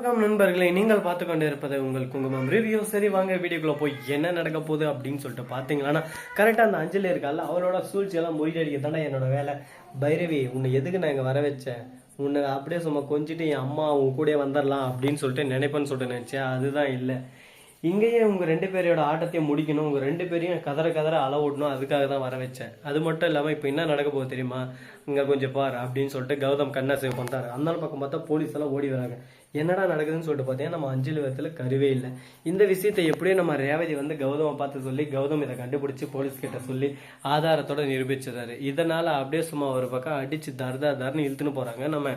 வணக்கம் நண்பர்களே நீங்கள் பார்த்து கொண்டு இருப்பது உங்கள் குங்குமம் ரிவ்யூ சரி வாங்க வீடியோக்குள்ள போய் என்ன நடக்க போகுது அப்படின்னு சொல்லிட்டு பார்த்தீங்கன்னா கரெக்டாக அந்த அஞ்சலி இருக்கால அவளோட சூழ்ச்சியெல்லாம் மொழியடிக்க தானே என்னோட வேலை. பைரவி உன்னை எதுக்கு நான் இங்கே வர வச்சேன்? உன்னை அப்படியே சும்மா கொஞ்சிட்டு என் அம்மா உன் கூடயே வந்துடலாம் அப்படின்னு சொல்லிட்டு நினைப்பேன்னு சொல்லிட்டு நினச்சேன். அதுதான் இல்லை. இங்கேயே உங்க ரெண்டு பேரோட ஆட்டத்தையும் முடிக்கணும். உங்க ரெண்டு பேரையும் கதற கதற அளவுடணும். அதுக்காக தான் வர வச்சேன். அது மட்டும் இல்லாம இப்போ என்ன நடக்க போகுது தெரியுமா? இங்க கொஞ்சம் பார் அப்படின்னு சொல்லிட்டு கௌதம் கண்ணா சேவ் பண்றாரு அந்த பக்கம் பார்த்தா போலீஸ் எல்லாம் ஓடி வராங்க. என்னடா நடக்குதுன்னு சொல்லிட்டு பார்த்தீங்கன்னா நம்ம அஞ்சு விதத்துல கருவே இல்லை. இந்த விஷயத்தை எப்படியும் நம்ம ரேவதி வந்து கௌதமை பார்த்து சொல்லி கௌதம் இதை கண்டுபிடிச்சி போலீஸ் கிட்ட சொல்லி ஆதாரத்தோட நிரூபிச்சிடறாரு. இதனால அப்படியே சும்மா ஒரு பக்கம் அடிச்சு தர்தா தர்னு இழுத்துன்னு போறாங்க நம்ம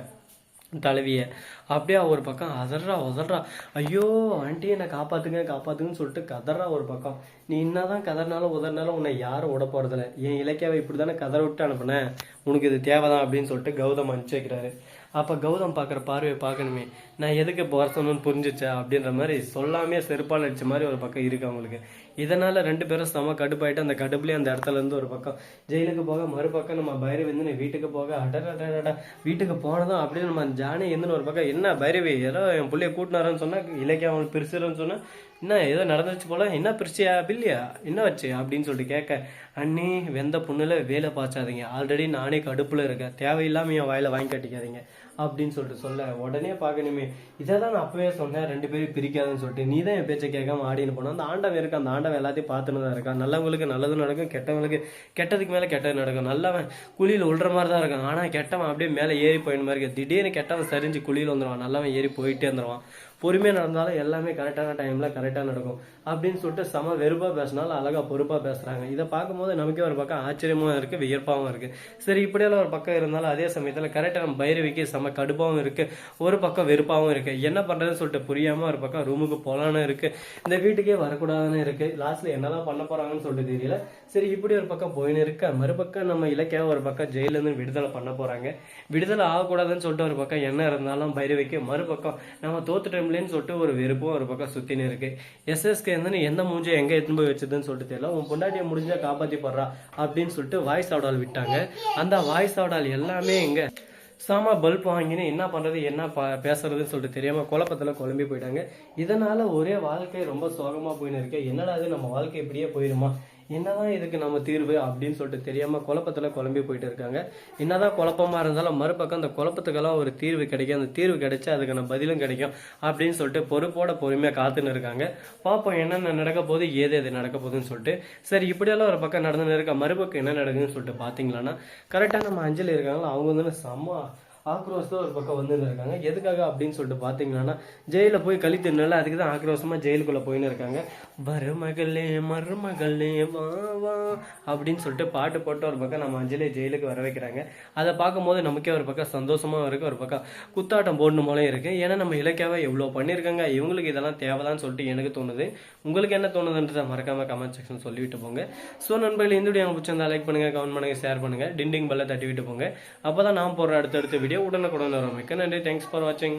தலைவிய அப்படியே ஒரு பக்கம் அதர்றா உதறா ஐயோ ஆண்டி என்னை காப்பாத்துங்க காப்பாத்துங்கன்னு சொல்லிட்டு கதறா ஒரு பக்கம். நீ என்னதான் கதறினாலும் உதறினாலும் உன்னை யாரும் விட போறதில்ல. என் இலக்கியாவை இப்படி தானே கதற விட்டு அனுப்புனேன். உனக்கு இது தேவைதான் அப்படின்னு சொல்லிட்டு கௌதம் அனுப்பிச்சு வைக்கிறாரு. அப்ப கௌதம் பார்க்குற பார்வையை பார்க்கணுமே. நான் எதுக்கு இப்போ வர சொன்னேன்னு அப்படின்ற மாதிரி சொல்லாமே செருப்பால் அடிச்ச மாதிரி ஒரு பக்கம் இருக்கு அவங்களுக்கு. இதனால் ரெண்டு பேரும் செம கடுப்பாயிட்டு அந்த கடுப்புலேயே அந்த இடத்துல இருந்து ஒரு பக்கம் ஜெயிலுக்கு போக மறுபக்கம் நம்ம பைரவி வந்து வீட்டுக்கு போக அடடடடா வீட்டுக்கு போனதும் அப்படியே நம்ம ஜானி இருந்துன்னு ஒரு பக்கம் என்ன பைரவி ஏதோ என் பிள்ளைய கூட்டினாருன்னு சொன்னால் இலக்கிய அவனுக்கு பிரிச்சுறன்னு சொன்னால் என்ன ஏதோ நடந்துச்சு போல என்ன பிரிச்சியா பில்லியா என்ன வச்சு அப்படின்னு சொல்லிட்டு கேட்க அண்ணி வெந்த புண்ணில் வேலை பாய்ச்சாதீங்க. ஆல்ரெடி நானே கடுப்பில் இருக்கேன். தேவையில்லாமல் என் வாயில் வாங்கி கட்டிக்காதீங்க. அப்படின்னு சொல்லிட்டு சொல்ல உடனே பார்க்கணுமே இதை தான் நான் அப்பவே சொன்னேன் ரெண்டு பேரும் பிரிக்காதுன்னு சொல்லிட்டு நீ தான் என் பேச்சை கேட்காம ஆடின்னு போனோம் அந்த ஆண்டவன் இருக்க அந்த ஆண்டவன் எல்லாத்தையும் பார்த்துன்னு தான் இருக்கான். நல்லவங்களுக்கு நல்லது நடக்கும் கெட்டவங்களுக்கு கெட்டதுக்கு மேலே கெட்டது நடக்கும். நல்லவன் குழியில் உள்ற மாதிரி தான் இருக்கான். ஆனால் கெட்டவன் அப்படியே மேலே ஏறி போயின மாதிரி இருக்கு. திடீர்னு கெட்டவன் சரிஞ்சு குழியில் வந்துடுவான் நல்லவன் ஏறி போயிட்டே இருந்துருவான். பொறுமையாக நடந்தாலும் எல்லாமே கரெக்டான டைமில் கரெக்டாக நடக்கும். அப்படின்னு சொல்லிட்டு செம வெறுப்பாக பேசினாலும் அழகாக பொறுப்பாக பேசுகிறாங்க இதை பார்க்கும்போது நமக்கே ஒரு பக்கம் ஆச்சரியமாகவும் இருக்குது வியர்ப்பாகவும் இருக்குது சரி இப்படியெல்லாம் ஒரு பக்கம் இருந்தாலும் அதே சமயத்தில் கரெக்டாக நம்ம பைரவிக்கு செம கடுப்பாகவும் இருக்குது ஒரு பக்கம் வெறுப்பாகவும் இருக்குது என்ன பண்ணுறதுன்னு சொல்லிட்டு புரியாமல் ஒரு பக்கம் ரூமுக்கு போகலான்னு இருக்குது இந்த வீட்டுக்கே வரக்கூடாதுன்னு இருக்குது லாஸ்ட்டில் என்னதான் பண்ண போகிறாங்கன்னு சொல்லிட்டு தெரியல. சரி இப்படி ஒரு பக்கம் போயின்னு இருக்க. மறுபக்கம் நம்ம இலக்கியா ஒரு பக்கம் ஜெயிலேருந்து விடுதலை பண்ண போகிறாங்க விடுதலை ஆகக்கூடாதுன்னு சொல்லிட்டு ஒரு பக்கம் என்ன இருந்தாலும் பைரவிக்கு மறுபக்கம் நம்ம தோத்துட்டோம்லேன்னு சொல்லிட்டு ஒரு வெறுப்பும் ஒரு பக்கம் சுற்றின்னு இருக்குது எஸ்எஸ்கே சேர்ந்துன்னு எந்த மூஞ்சை எங்க எடுத்துன்னு போய் வச்சதுன்னு சொல்லிட்டு தெரியல. உன் பொண்டாட்டியை முடிஞ்சா காப்பாத்தி போடுறா அப்படின்னு சொல்லிட்டு வாய்ஸ் ஆடால் விட்டாங்க. அந்த வாய்ஸ் ஆடால் எல்லாமே எங்கே சாமா பல்ப் வாங்கினு என்ன பண்றது என்ன ப- பேசுறதுன்னு சொல்லிட்டு தெரியாம குழப்பத்துல குழம்பி போயிட்டாங்க. இதனால ஒரே வாழ்க்கை ரொம்ப சோகமா போயின்னு இருக்கு. என்னடா இது? நம்ம வாழ்க்கை இப்படியே போயிருமா? என்னதான் இதுக்கு நம்ம தீர்வு அப்படின்னு சொல்லிட்டு தெரியாம குழப்பத்துல குழம்பி போயிட்டு இருக்காங்க. என்னதான் குழப்பமா இருந்தாலும் மறுபக்கம் அந்த குழப்பத்துக்கெல்லாம் ஒரு தீர்வு கிடைக்கும். அந்த தீர்வு கிடைச்சா அதுக்கான பதிலும் கிடைக்கும் அப்படின்னு சொல்லிட்டு பொறுப்போட பொறுமையா காத்துன்னு இருக்காங்க. பார்ப்போம் என்னென்ன நடக்க போகுது ஏது எது நடக்க போகுதுன்னு சொல்லிட்டு. சரி இப்படியெல்லாம் ஒரு பக்கம் நடந்துன்னு இருக்க? மறுபக்கம் என்ன நடக்குதுன்னு சொல்லிட்டு பாத்தீங்களான்னா கரெக்டா நம்ம அஞ்சலி இருக்காங்களா அவங்க வந்து செம்ம ஆக்ரோஷம் ஒரு பக்கம் வந்து இருக்காங்க எதுக்காக அப்படின்னு சொல்லிட்டு பார்த்தீங்கன்னா ஜெயிலில் போய் கழி தின்னால அதுக்கு தான் ஆக்ரோஷமாக ஜெயிலுக்குள்ளே போயின்னு இருக்காங்க. மருமகளே மருமகளே வா வா அப்படின்னு சொல்லிட்டு பாட்டு போட்டு ஒரு பக்கம் நம்ம அஞ்சலி ஜெயிலுக்கு வர வைக்கிறாங்க. அதை பார்க்கும்போது நமக்கே ஒரு பக்கம் சந்தோஷமாகவும் இருக்குது ஒரு பக்கம் குத்தாட்டம் போடணும் போலே இருக்குது ஏன்னா நம்ம இலக்கியாவை எவ்வளோ பண்ணியிருக்காங்க இவங்களுக்கு இதெல்லாம் தேவைதான்னு சொல்லிட்டு எனக்கு தோணுது. உங்களுக்கு என்ன தோணுதுன்றதை மறக்காமல் கமெண்ட் செக்ஷன் சொல்லிவிட்டு போங்க. ஸோ நண்பர்கள் இந்த வீடியோ பிடிச்சிருந்தா லைக் பண்ணுங்கள் கமெண்ட் பண்ணுங்கள் ஷேர் பண்ணுங்கள் டிண்டிங் பல்ல தட்டி விட்டு போங்க. அப்போ தான் நான் போடுற அடுத்தடுத்த வீடியோ ವಿಡಿಯೋ ಕೂಡ ಕೊಡೋಣ ರೊಮ್ಮ ಓಕೆನಾ థ్యాంక్స్ ఫర్ వాచింగ్